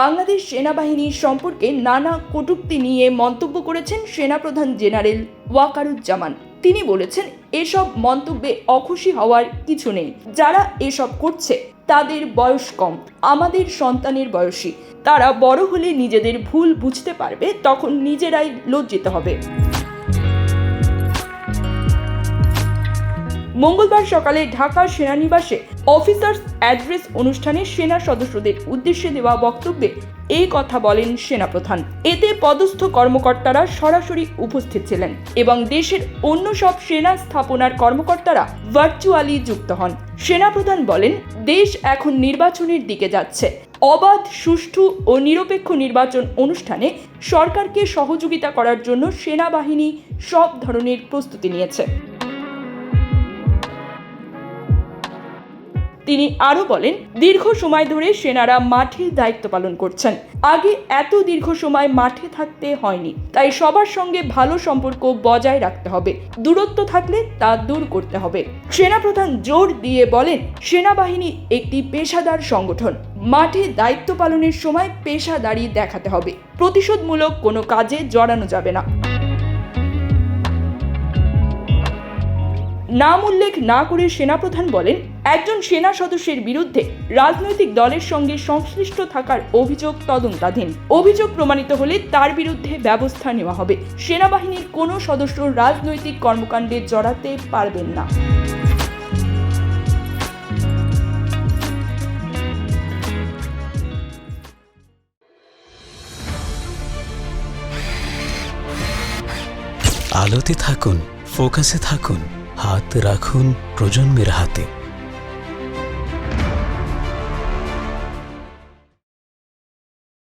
বাংলাদেশ সেনাবাহিনী সম্পর্কে নানা কটুক্তি নিয়ে মন্তব্য করেছেন সেনাপ্রধান জেনারেল ওয়াকারুজ্জামান। তিনি বলেছেন, এসব মন্তব্যে অখুশি হওয়ার কিছু নেই। যারা এসব করছে, তাদের বয়স কম, আমাদের সন্তানের বয়সী। তারা বড় হলে নিজেদের ভুল বুঝতে পারবে, তখন নিজেরাই লজ্জিত হবে। মঙ্গলবার সকালে ঢাকা সেনানিবাসে অফিসার্স অ্যাড্রেস অনুষ্ঠানে সেনা সদস্যদের উদ্দেশ্যে দেওয়া বক্তব্যে এই কথা বলেন সেনাপ্রধান। এতে পদস্থ কর্মকর্তারা সরাসরি উপস্থিত ছিলেন এবং দেশের অন্য সব সেনা স্থাপনার কর্মকর্তারা ভার্চুয়ালি যুক্ত হন। সেনাপ্রধান বলেন, দেশ এখন নির্বাচনের দিকে যাচ্ছে। অবাধ, সুষ্ঠু ও নিরপেক্ষ নির্বাচন অনুষ্ঠানে সরকারকে সহযোগিতা করার জন্য সেনাবাহিনী সব ধরনের প্রস্তুতি নিয়েছে। তিনি আরও বলেন, দীর্ঘ সময় ধরে সেনারা মাঠে দায়িত্ব পালন করছেন। আগে এত দীর্ঘ সময় মাঠে থাকতে হয়নি। তাই সবার সঙ্গে ভালো সম্পর্ক বজায় রাখতে হবে। দূরত্ব থাকলে তা দূর করতে হবে। সেনাপ্রধান জোর দিয়ে বলেন, সেনাবাহিনী একটি পেশাদার সংগঠন। মাঠে দায়িত্ব পালনের সময় পেশাদারি দেখাতে হবে। প্রতিশোধমূলক কোনো কাজে জড়ানো যাবে না। নাম উল্লেখ না করে সেনাপ্রধান বলেন একজন সেনা সদস্যের বিরুদ্ধে রাজনৈতিক দলের সঙ্গে সংশ্লিষ্ট থাকার অভিযোগ তদন্তাধীন। অভিযোগ প্রমাণিত হলে তার বিরুদ্ধে ব্যবস্থা নেওয়া হবে। সেনাবাহিনীর কোনো সদস্য রাজনৈতিক কর্মকাণ্ডে জড়াতে পারবেন না। আলোতে থাকুন, ফোকাসে থাকুন, হাত রাখুন প্রজন্মের হাতে।